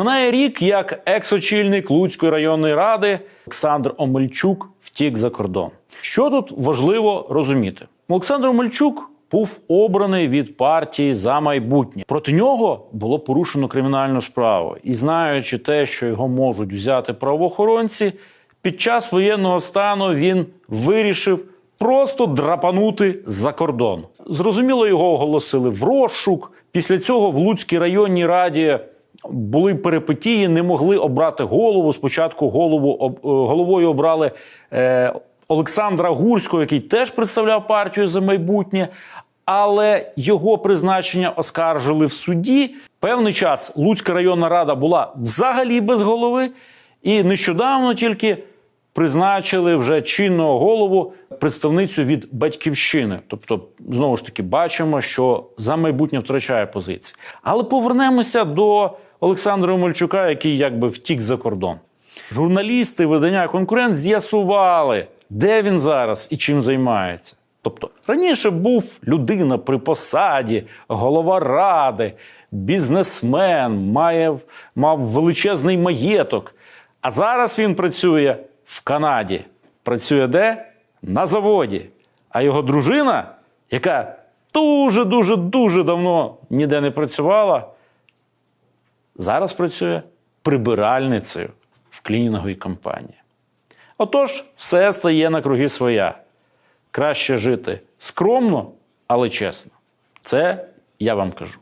Минає рік, як екс-очільник Луцької районної ради Олександр Омельчук втік за кордон. Що тут важливо розуміти? Олександр Омельчук був обраний від партії за майбутнє. Проти нього було порушено кримінальну справу. І знаючи те, що його можуть взяти правоохоронці, під час воєнного стану він вирішив просто драпанути за кордон. Зрозуміло, його оголосили в розшук. Після цього в Луцькій районній раді були перипетії, не могли обрати голову. Спочатку голову е, головою обрали е, Олександра Гурського, який теж представляв партію за майбутнє. Але його призначення оскаржили в суді. Певний час Луцька районна рада була взагалі без голови, і нещодавно тільки призначили вже чинного голову представницю від батьківщини. Тобто, знову ж таки, бачимо, що за майбутнє втрачає позиції. Але повернемося до Олександра Мальчука, який якби втік за кордон. Журналісти видання конкурент з'ясували, де він зараз і чим займається. Тобто раніше був людина при посаді, голова ради, бізнесмен, має, мав величезний маєток. А зараз він працює в Канаді. Працює де? На заводі. А його дружина, яка дуже, дуже, дуже давно ніде не працювала, зараз працює прибиральницею в клінінговій компанії. Отож, все стає на круги своя. Краще жити скромно, але чесно. Це я вам кажу.